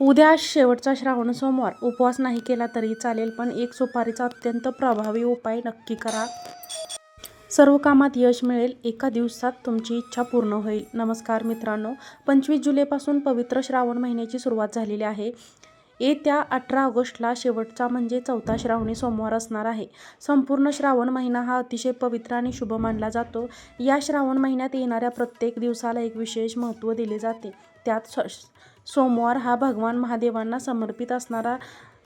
उद्या शेवटचा श्रावण सोमवार. उपवास नाही केला तरी चालेल पण एक सुपारीचा अत्यंत प्रभावी उपाय नक्की करा. सर्व कामात यश मिळेल. एका दिवसात तुमची इच्छा पूर्ण होईल. नमस्कार मित्रांनो. पंचवीस जुलैपासून पवित्र श्रावण महिन्याची सुरुवात झालेली आहे. येत्या अठरा ऑगस्टला शेवटचा म्हणजे चौथा श्रावणी सोमवार असणार आहे. संपूर्ण श्रावण महिना हा अतिशय पवित्र आणि शुभ मानला जातो. या श्रावण महिन्यात येणाऱ्या प्रत्येक दिवसाला एक विशेष महत्त्व दिले जाते. त्यात स सोमवार हा भगवान महादेवांना समर्पित असणारा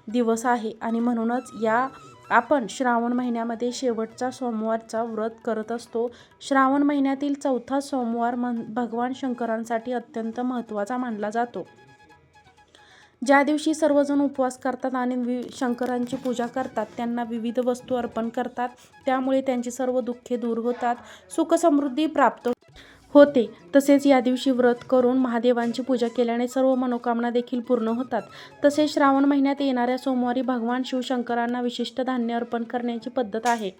दिवस आहे आणि म्हणूनच या आपण श्रावण महिन्यामध्ये शेवटचा सोमवारचा व्रत करत असतो. श्रावण महिन्यातील चौथा सोमवार मन भगवान शंकरांसाठी अत्यंत महत्त्वाचा मानला जातो. ज्या दिवशी सर्वजण उपवास करतात आणि वि शंकरांची पूजा करतात त्यांना विविध वस्तू अर्पण करतात. त्यामुळे त्यांची सर्व दुःखे दूर होतात. सुखसमृद्धी प्राप्त होते. तसेच या दिवशी व्रत करून महादेवांची पूजा केल्याने सर्व मनोकामना देखील पूर्ण होतात. तसेच श्रावण महिन्यात येणाऱ्या सोमवारी भगवान शिवशंकरांना विशिष्ट धान्य अर्पण करण्याची पद्धत आहे.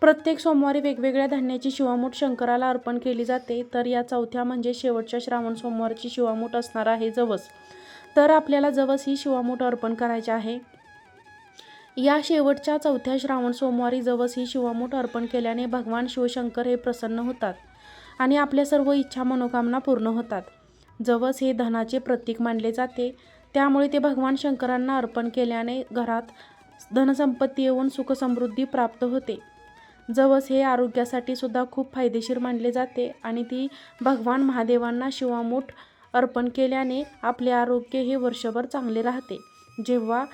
प्रत्येक सोमवारी वेगवेगळ्या धान्याची शिवामूठ शंकराला अर्पण केली जाते. तर या चौथ्या म्हणजे शेवटच्या श्रावण सोमवारची शिवामूठ असणार आहे जवस. तर आपल्याला जवस ही शिवामूठ अर्पण करायचे आहे. या शेवटच्या चौथ्या श्रावण सोमवारी जवस ही शिवामूठ अर्पण केल्याने भगवान शिवशंकर हे प्रसन्न होतात आणि आपल्या सर्व इच्छा मनोकामना पूर्ण होतात. जवस हे धनाचे प्रतीक मानले जाते. त्यामुळे ते भगवान शंकरांना अर्पण केल्याने घरात धनसंपत्ती येऊन सुखसमृद्धी प्राप्त होते. जवस हे आरोग्यासाठी सुद्धा खूप फायदेशीर मानले जाते आणि ती भगवान महादेवांना शिवामूठ अर्पण केल्याने आपले आरोग्य हे वर्षभर चांगले राहते. जेव्हा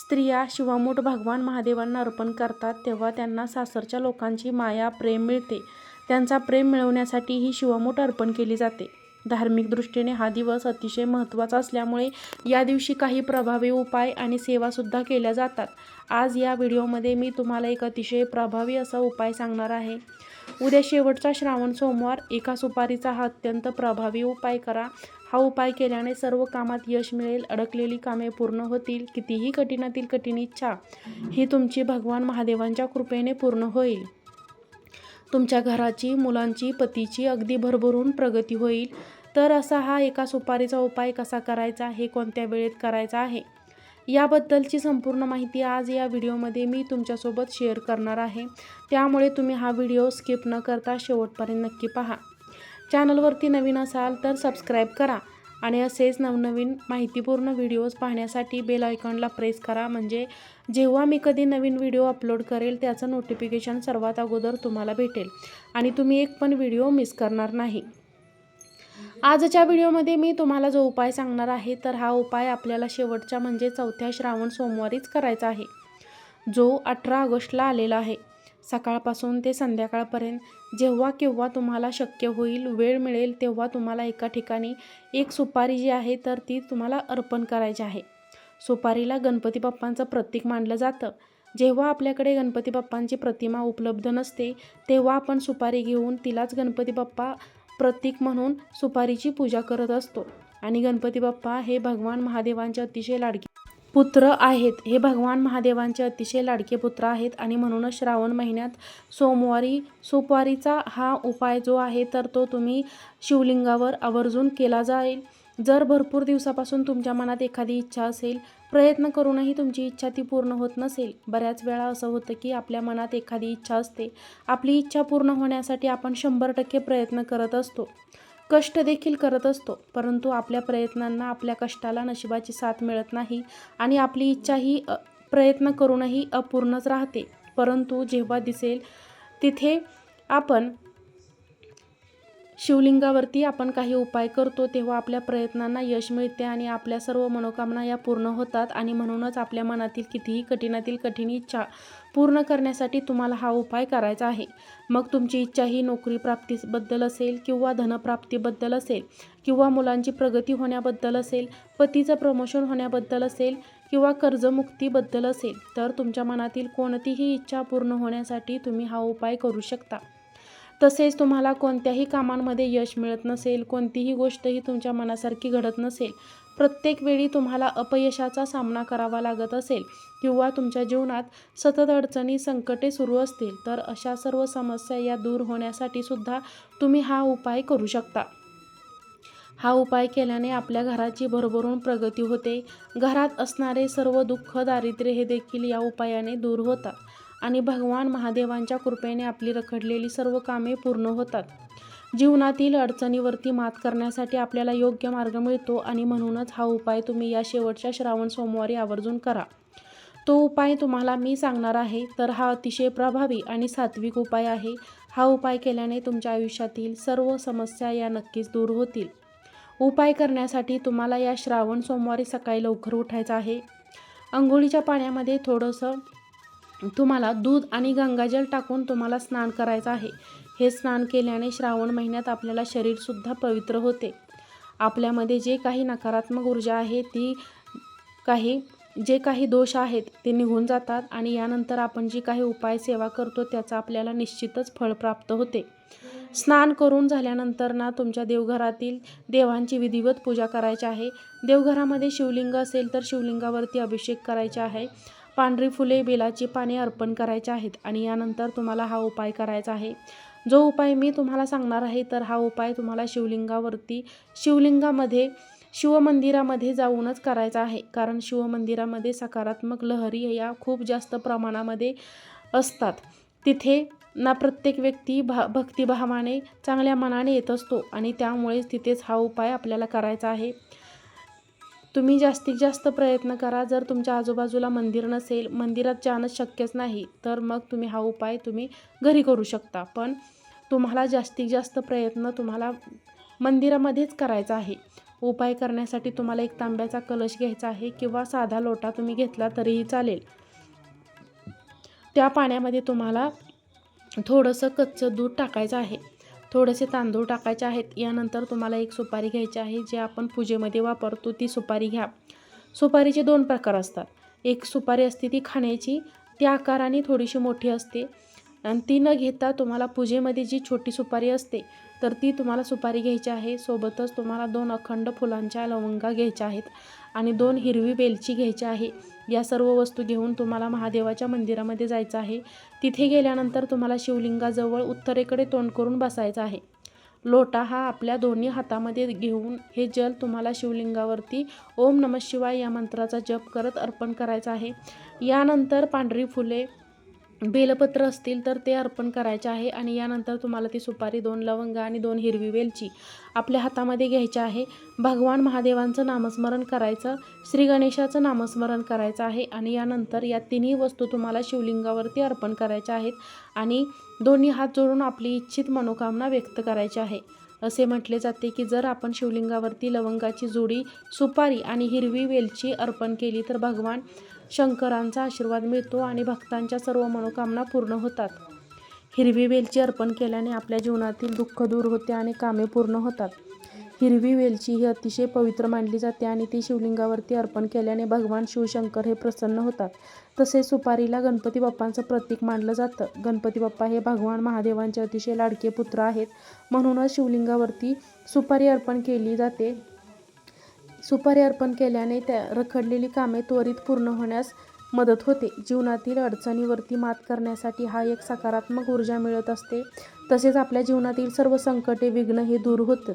स्त्रिया शिवामूठ भगवान महादेवांना अर्पण करतात तेव्हा त्यांना सासरच्या लोकांची माया प्रेम मिळते. त्यांचा प्रेम मिळवण्यासाठी ही शिवामूठ अर्पण केली जाते. धार्मिक दृष्टीने हा दिवस अतिशय महत्त्वाचा असल्यामुळे या दिवशी काही प्रभावी उपाय आणि सेवासुद्धा केल्या जातात. आज या व्हिडिओमध्ये मी तुम्हाला एक अतिशय प्रभावी असा उपाय सांगणार आहे. उद्या शेवटचा श्रावण सोमवार. एका सुपारीचा हा अत्यंत प्रभावी उपाय करा. हा उपाय केल्याने सर्व कामात यश मिळेल. अडकलेली कामे पूर्ण होतील. कितीही कठीणातील कठीण इच्छा ही तुमची भगवान महादेवांच्या कृपेने पूर्ण होईल. तुमच्या घराची मुलांची पतीची अगदी भरभरून प्रगती होईल. तर असा हा एका सुपारीचा उपाय कसा करायचा? हे कोणत्या वेळेत करायचा आहे? याबद्दलची संपूर्ण माहिती आज या व्हिडिओमध्ये मी तुमच्यासोबत शेअर करणार आहे. त्यामुळे तुम्ही हा व्हिडिओ स्किप न करता शेवटपर्यंत नक्की पहा. चॅनलवरती नवीन असाल तर सबस्क्राईब करा आणि असेच नवनवीन माहितीपूर्ण व्हिडिओज पाहण्यासाठी बेल आयकॉनला प्रेस करा. म्हणजे जेव्हा मी कधी नवीन व्हिडिओ अपलोड करेल त्याचं नोटिफिकेशन सर्वात अगोदर तुम्हाला भेटेल आणि तुम्ही एक पण व्हिडिओ मिस करणार नाही. आजच्या व्हिडिओमध्ये मी तुम्हाला जो उपाय सांगणार आहे तर हा उपाय आपल्याला शेवटच्या म्हणजे चौथ्या श्रावण सोमवारीच करायचा आहे. जो अठरा ऑगस्टला आलेला आहे. सकाळपासून ते संध्याकाळपर्यंत जेव्हा केव्हा तुम्हाला शक्य होईल वेळ मिळेल तेव्हा तुम्हाला एका ठिकाणी एक सुपारी जी आहे तर ती तुम्हाला अर्पण करायची आहे. सुपारीला गणपती बाप्पांचं प्रतीक मानलं जातं. जेव्हा आपल्याकडे गणपती बाप्पांची प्रतिमा उपलब्ध नसते तेव्हा आपण सुपारी घेऊन तिलाच गणपती बाप्पा प्रतीक म्हणून सुपारीची पूजा करत असतो. आणि गणपती बाप्पा हे भगवान महादेवांचे अतिशय लाडके पुत्र आहेत. हे भगवान महादेवांचे अतिशय लाडके पुत्र आहेत. आणि म्हणूनच श्रावण महिन्यात सोमवारी सुपारीचा हा उपाय जो आहे तर तो तुम्ही शिवलिंगावर आवर्जून केला जाईल. जर भरपूर दिवसापासून तुमच्या मनात एखादी इच्छा असेल प्रयत्न करूनही तुमची इच्छा ती पूर्ण होत नसेल. बऱ्याच वेळा असं होतं की आपल्या मनात एखादी इच्छा असते. आपली इच्छा पूर्ण होण्यासाठी आपण शंभर टक्के प्रयत्न करत असतो. कष्ट देखील करत असतो. परंतु आपल्या प्रयत्नांना आपल्या कष्टाला नशिबाची साथ मिळत नाही आणि आपली इच्छा ही प्रयत्न करूनही अपूर्णच राहते. परंतु जेव्हा दिसेल तिथे आपण शिवलिंगावरती आपण काही उपाय करतो तेव्हा आपल्या प्रयत्नांना यश मिळते आणि आपल्या सर्व मनोकामना या पूर्ण होतात आणि म्हणूनच आपल्या मनातील कितीही कठीणातील कठीण इच्छा पूर्ण करण्यासाठी तुम्हाला हा उपाय करायचा आहे. मग तुमची इच्छा ही नोकरी प्राप्तीबद्दल असेल किंवा धनप्राप्तीबद्दल असेल किंवा मुलांची प्रगती होण्याबद्दल असेल पतीचं प्रमोशन होण्याबद्दल असेल किंवा कर्जमुक्तीबद्दल असेल तर तुमच्या मनातील कोणतीही इच्छा पूर्ण होण्यासाठी तुम्ही हा उपाय करू शकता. तसेच तुम्हाला कोणत्याही कामांमध्ये यश मिळत नसेल कोणतीही गोष्टही तुमच्या मनासारखी घडत नसेल प्रत्येक वेळी तुम्हाला अपयशाचा सामना करावा लागत असेल किंवा तुमच्या जीवनात सतत अडचणी संकटे सुरू असतील तर अशा सर्व समस्या या दूर होण्यासाठी सुद्धा तुम्ही हा उपाय करू शकता. हा उपाय केल्याने आपल्या घराची भरभरून प्रगती होते. घरात असणारे सर्व दुःख दारिद्र्य हे देखील या उपायाने दूर होतात. आणि भगवान महादेवांच्या कृपेने आपली रखडलेली सर्व कामे पूर्ण होतात. जीवनातील अडचणीवरती मात करण्यासाठी आपल्याला योग्य मार्ग मिळतो आणि म्हणूनच हा उपाय तुम्ही या शेवटच्या श्रावण सोमवारी आवर्जून करा. तो उपाय तुम्हाला मी सांगणार आहे तर हा अतिशय प्रभावी आणि सात्विक उपाय आहे. हा उपाय केल्याने तुमच्या आयुष्यातील सर्व समस्या या नक्कीच दूर होतील. उपाय करण्यासाठी तुम्हाला या श्रावण सोमवारी सकाळी लवकर उठायचं आहे. अंघोळीच्या पाण्यामध्ये थोडंसं तुम्हाला दूध आणि गंगाजल टाकून तुम्हाला स्नान करायचं आहे. हे स्नान केल्याने श्रावण महिन्यात आपल्याला शरीरसुद्धा पवित्र होते. आपल्यामध्ये जे काही नकारात्मक ऊर्जा आहे ती काही जे काही दोष आहेत ते निघून जातात आणि यानंतर आपण जी काही उपाय सेवा करतो त्याचा आपल्याला निश्चितच फळ प्राप्त होते. स्नान करून झाल्यानंतर ना तुमच्या देवघरातील देवांची विधिवत पूजा करायची आहे. देवघरामध्ये शिवलिंग असेल तर शिवलिंगावरती अभिषेक करायचा आहे. पांढरी फुले बेलाची पाने अर्पण करायचे आहेत आणि यानंतर तुम्हाला हा उपाय करायचा आहे. जो उपाय मी तुम्हाला सांगणार आहे तर हा उपाय तुम्हाला शिवलिंगावरती शिवलिंगामध्ये शिवमंदिरामध्ये जाऊनच करायचा आहे. कारण शिवमंदिरामध्ये सकारात्मक लहरी या खूप जास्त प्रमाणामध्ये असतात. तिथे ना प्रत्येक व्यक्ती भा भक्तिभावाने चांगल्या मनाने येत असतो आणि त्यामुळेच तिथेच हा उपाय आपल्याला करायचा आहे. तुम्ही जास्तीत जास्त प्रयत्न करा. जर तुमच्या आजूबाजूला मंदिर नसेल मंदिरात जाणं शक्यच नाही तर मग तुम्ही हा उपाय तुम्ही घरी करू शकता. पण तुम्हाला जास्तीत जास्त प्रयत्न तुम्हाला मंदिरामध्येच करायचा आहे. उपाय करण्यासाठी तुम्हाला एक तांब्याचा कलश घ्यायचा आहे किंवा साधा लोटा तुम्ही घेतला तरीही चालेल. त्या पाण्यामध्ये तुम्हाला थोडंसं कच्चं दूध टाकायचं आहे. थोडेसे तांदूळ टाकायचे आहेत. यानंतर तुम्हाला एक सुपारी घ्यायची आहे जे आपण पूजेमध्ये वापरतो ती सुपारी घ्या. सुपारीचे दोन प्रकार असतात. एक सुपारी असते ती खाण्याची ती आकाराने थोडीशी मोठी असते. आणि ती न घेता तुम्हाला पूजेमध्ये जी छोटी सुपारी असते तर ती तुम्हाला सुपारी घ्यायची आहे. सोबतच तुम्हाला दोन अखंड फुलांच्या लवंगा घ्यायच्या आहेत आणि दोन हिरवी वेलची घ्यायची आहे. या सर्व वस्तू घेऊन तुम्हाला महादेवाच्या मंदिरामध्ये जायचं आहे. तिथे गेल्यानंतर तुम्हाला शिवलिंगाजवळ उत्तरेकडे तोंड करून बसायचं आहे. लोटा हा आपल्या दोन्ही हातामध्ये घेऊन हे जल तुम्हाला शिवलिंगावरती ओम नमः शिवाय या मंत्राचा जप करत अर्पण करायचा आहे. यानंतर पांढरी फुले बेलपत्र असतील तर ते अर्पण करायचे आहे आणि यानंतर तुम्हाला ती सुपारी दोन लवंग आणि दोन हिरवी वेलची आपल्या हातामध्ये घ्यायची आहे. भगवान महादेवांचं नामस्मरण करायचं श्री गणेशाचं नामस्मरण करायचं आहे आणि यानंतर या तिन्ही वस्तू तुम्हाला शिवलिंगावरती अर्पण करायच्या आहेत आणि दोन्ही हात जोडून आपली इच्छित मनोकामना व्यक्त करायची आहे. असे म्हटले जाते की जर आपण शिवलिंगावरती लवंगाची जोडी सुपारी आणि हिरवी वेलची अर्पण केली तर भगवान शंकरांचा आशीर्वाद मिळतो आणि भक्तांच्या सर्व मनोकामना पूर्ण होतात. हिरवी वेलची अर्पण केल्याने आपल्या जीवनातील दुःख दूर होते आणि कामे पूर्ण होतात. हिरवी वेलची ही अतिशय पवित्र मानली जाते आणि ती शिवलिंगावरती अर्पण केल्याने भगवान शिवशंकर हे प्रसन्न होतात. तसेच सुपारीला गणपती बाप्पांचं प्रतीक मानलं जातं. गणपती बाप्पा हे भगवान महादेवांचे अतिशय लाडके पुत्र आहेत. म्हणूनच शिवलिंगावरती सुपारी अर्पण केली जाते. सुपारी अर्पण केल्याने त्या रखडलेली कामे त्वरित पूर्ण होण्यास मदत होते. जीवनातील अडचणीवरती मात करण्यासाठी हा एक सकारात्मक ऊर्जा मिळत असते. तसेच आपल्या जीवनातील सर्व संकटे विघ्न हे दूर होतात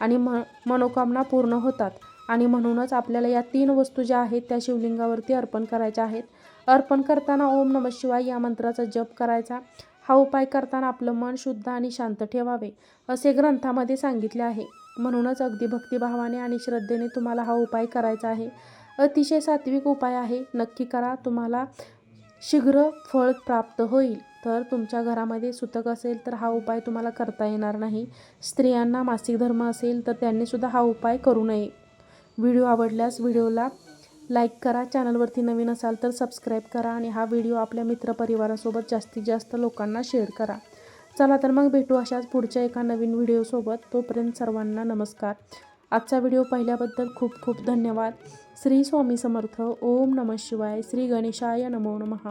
आणि म मनोकामना पूर्ण होतात. आणि म्हणूनच आपल्याला या तीन वस्तू ज्या आहेत त्या शिवलिंगावरती अर्पण करायच्या आहेत. अर्पण करताना ओम नम शिवाय या मंत्राचा जप करायचा. हा उपाय करताना आपलं मन शुद्ध आणि शांत ठेवावे असे ग्रंथामध्ये सांगितले आहे. म्हणूनच अगदी भक्तिभावाने आणि श्रद्धेने तुम्हाला हा उपाय करायचा आहे. अतिशय सात्विक उपाय आहे. नक्की करा. तुम्हाला शीघ्र फळ प्राप्त होईल. तर तुमच्या घरामध्ये सुतक असेल तर हा उपाय तुम्हाला करता येणार नाही. स्त्रियांना मासिक धर्म असेल तर त्यांनीसुद्धा हा उपाय करू नये. व्हिडिओ आवडल्यास व्हिडिओला लाईक करा. चॅनलवरती नवीन असाल तर सबस्क्राईब करा आणि हा व्हिडिओ आपल्या मित्रपरिवारासोबत जास्तीत जास्त लोकांना शेअर करा. चला तर मग भेटू अशाच पुढच्या एका नवीन व्हिडिओसोबत तोपर्यंत सर्वांना नमस्कार. आजचा व्हिडिओ पाहिल्याबद्दल खूप खूप धन्यवाद. श्री स्वामी समर्थ. ओम नम शिवाय. श्री गणेशाय नमो नमः.